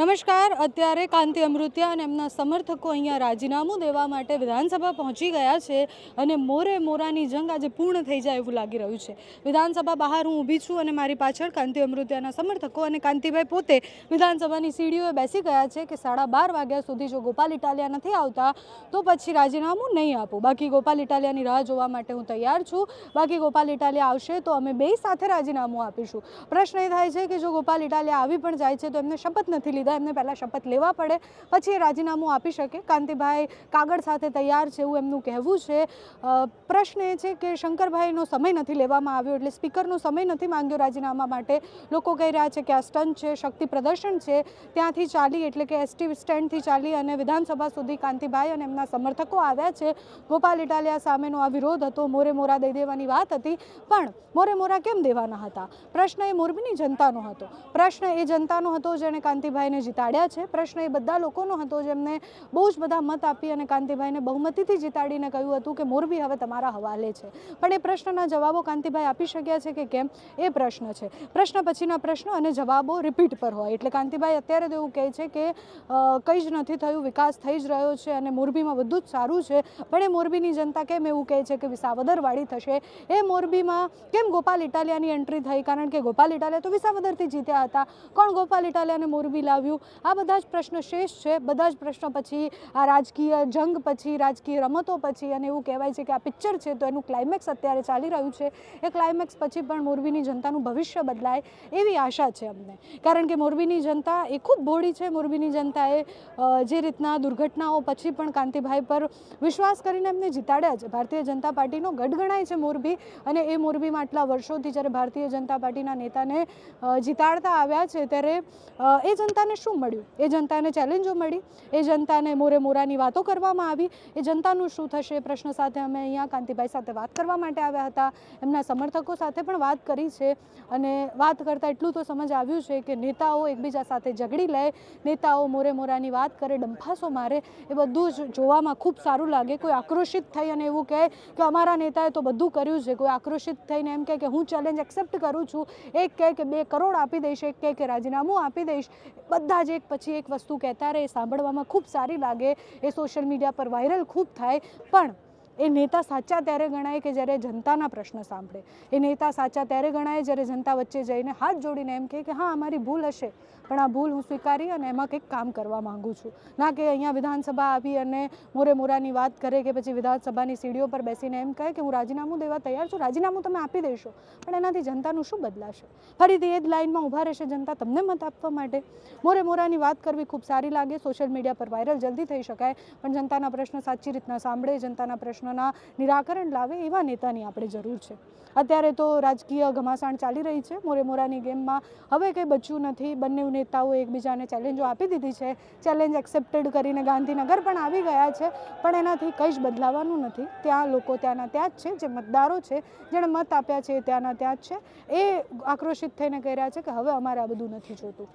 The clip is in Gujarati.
નમસ્કાર. અત્યારે કાંતિ અમૃત્યા અને એમના સમર્થકો અહીંયા રાજીનામું દેવા માટે વિધાનસભા પહોંચી ગયા છે અને મોરે મોરાની જંગ આજે પૂર્ણ થઈ જાય એવું લાગી રહ્યું છે. વિધાનસભા બહાર હું ઊભી છું અને મારી પાછળ કાંતિ અમૃત્યાના સમર્થકો અને કાંતિભાઈ પોતે વિધાનસભાની સીડીઓએ બેસી ગયા છે કે સાડા બાર વાગ્યા સુધી જો ગોપાલ ઇટાલિયા નથી આવતા તો પછી રાજીનામું નહીં આપું. બાકી ગોપાલ ઇટાલિયાની રાહ જોવા માટે હું તૈયાર છું. બાકી ગોપાલ ઇટાલિયા આવશે તો અમે બે સાથે રાજીનામું આપીશું. પ્રશ્ન એ થાય છે કે જો ગોપાલ ઇટાલિયા આવી પણ જાય છે તો એમને શપથ નથી લીધા. એમને પહેલાં શપથ લેવા પડે, પછી એ રાજીનામું આપી શકે. કાંતિભાઈ કાગળ સાથે તૈયાર છે એવું એમનું કહેવું છે. પ્રશ્ન એ છે કે શંકરભાઈનો સમય નથી લેવામાં આવ્યો એટલે સ્પીકરનો સમય નથી માંગ્યો રાજીનામા માટે. લોકો કહી રહ્યા છે કે આ સ્ટન્ટ છે, શક્તિ પ્રદર્શન છે. ત્યાંથી ચાલી એટલે કે એસટી સ્ટેન્ડથી ચાલી અને વિધાનસભા સુધી કાંતિભાઈ અને એમના સમર્થકો આવ્યા છે. ગોપાલ ઇટાલિયા સામેનો આ વિરોધ હતો. મોરે મોરા દઈ દેવાની વાત હતી, પણ મોરે મોરા કેમ દેવાના હતા? પ્રશ્ન એ મોરબીની જનતાનો હતો. પ્રશ્ન એ જનતાનો હતો જેણે કાંતિભાઈને જીતાડ્યા છે. પ્રશ્ન એ બધા લોકોનો હતો જેમને બહુ જ બધા મત આપી અને કાંતિભાઈને બહુમતીથી જીતાડીને કહ્યું હતું કે મોરબી હવે તમારા હવાલે છે. પણ એ પ્રશ્નના જવાબો કાંતિભાઈ આપી શક્યા છે કે કેમ? એ પ્રશ્ન છે. પ્રશ્ન પછીના પ્રશ્નો અને જવાબો રિપીટ પર હોય. એટલે કાંતિભાઈ અત્યારે તો એવું કહે છે કે કંઈ જ નથી થયું, વિકાસ થઈ જ રહ્યો છે અને મોરબીમાં બધું જ સારું છે. પણ એ મોરબીની જનતા કેમ એવું કહે છે કે વિસાવદરવાળી થશે? એ મોરબીમાં કેમ ગોપાલ ઇટાલિયાની એન્ટ્રી થઈ? કારણ કે ગોપાલ ઇટાલિયા તો વિસાવદરથી જીત્યા હતા. કોણ ગોપાલ ઇટાલિયાને મોરબી લાવ્યું આ બધા જ પ્રશ્ન શેષ છે. બધા જ પ્રશ્નો પછી આ રાજકીય જંગ પછી, રાજકીય રમતો પછી અને એવું કહેવાય છે કે આ પિક્ચર છે તો એનું ક્લાઇમેક્સ અત્યારે ચાલી રહ્યું છે. એ ક્લાઇમેક્સ પછી પણ મોરબીની જનતાનું ભવિષ્ય બદલાય એવી આશા છે અમને. કારણ કે મોરબીની જનતા એ ખૂબ ભોળી છે. મોરબીની જનતાએ જે રીતના દુર્ઘટનાઓ પછી પણ કાંતિભાઈ પર વિશ્વાસ કરીને એમને જીતાડ્યા છે. ભારતીય જનતા પાર્ટીનો ગઢ ગણાય છે મોરબી અને એ મોરબીમાં આટલા વર્ષોથી જ્યારે ભારતીય જનતા પાર્ટીના નેતાને જીતાડતા આવ્યા છે ત્યારે એ જનતાને શું મળ્યું? એ જનતાને ચેલેન્જો મળી, એ જનતાને મોરે મોરાની વાતો કરવામાં આવી, એ જનતાનું શું થશે? એ પ્રશ્ન સાથે અમે અહીંયા કાંતિભાઈ સાથે વાત કરવા માટે આવ્યા હતા. એમના સમર્થકો સાથે પણ વાત કરી છે અને વાત કરતાં એટલું તો સમજ આવ્યું છે કે નેતાઓ એકબીજા સાથે ઝઘડી લે, નેતાઓ મોરે મોરાની વાત કરે, ડંફાસો મારે, એ બધું જ જોવામાં ખૂબ સારું લાગે. કોઈ આક્રોશિત થઈ અને એવું કહે કે અમારા નેતાએ તો બધું કર્યું છે. કોઈ આક્રોશિત થઈને એમ કહે કે હું ચેલેન્જ એક્સેપ્ટ કરું છું, એક કહે કે બે કરોડ આપી દઈશ, એક કહે કે રાજીનામું આપી દઈશ બધા જ એક પછી એક વસ્તુ કહેતા રહે, સાંભળવામાં ખૂબ સારી લાગે. એ સોશિયલ મીડિયા પર વાયરલ ખૂબ થાય. પણ એ નેતા સાચા ત્યારે ગણાય કે જ્યારે જનતાના પ્રશ્ન સાંભળે. એ નેતા સાચા ત્યારે ગણાય જ્યારે જનતા વચ્ચે જઈને હાથ જોડીને એમ કહે કે હા, અમારી ભૂલ હશે, પણ આ ભૂલ હું સ્વીકારી અને એમાં કંઈક કામ કરવા માંગુ છું. ના કે અહીંયા વિધાનસભા આવી અને મોરે મોરાની વાત કરે કે પછી વિધાનસભાની સીડીઓ પર બેસીને એમ કહે કે હું રાજીનામું દેવા તૈયાર છું, રાજીનામું તમે આપી દેશો, પણ એનાથી જનતાનું શું બદલાશે? ફરીથી એ જ લાઇનમાં ઊભા રહેશે જનતા તમને મત આપવા માટે. મોરે મોરાની વાત કરવી ખૂબ સારી લાગે, સોશિયલ મીડિયા પર વાયરલ જલ્દી થઈ શકાય, પણ જનતાના પ્રશ્ન સાચી રીતના સાંભળે, જનતાના પ્રશ્નોના નિરાકરણ લાવે એવા નેતાની આપણે જરૂર છે. અત્યારે તો રાજકીય ઘમાસાણ ચાલી રહી છે. મોરે મોરાની ગેમમાં હવે કંઈ બચ્યું નથી. બંને નેતાઓ એકબીજાને ચેલેન્જો આપી દીધી છે. ચેલેન્જ એક્સેપ્ટેડ કરીને ગાંધીનગર પણ આવી ગયા છે. પણ એનાથી કંઈ જ બદલાવાનું નથી. ત્યાં લોકો ત્યાંના ત્યાં જ છે. જે મતદારો છે, જેણે મત આપ્યા છે એ ત્યાંના ત્યાં જ છે. એ આક્રોશિત થઈને કહી રહ્યા છે કે હવે અમારે આ બધું નથી જોતું.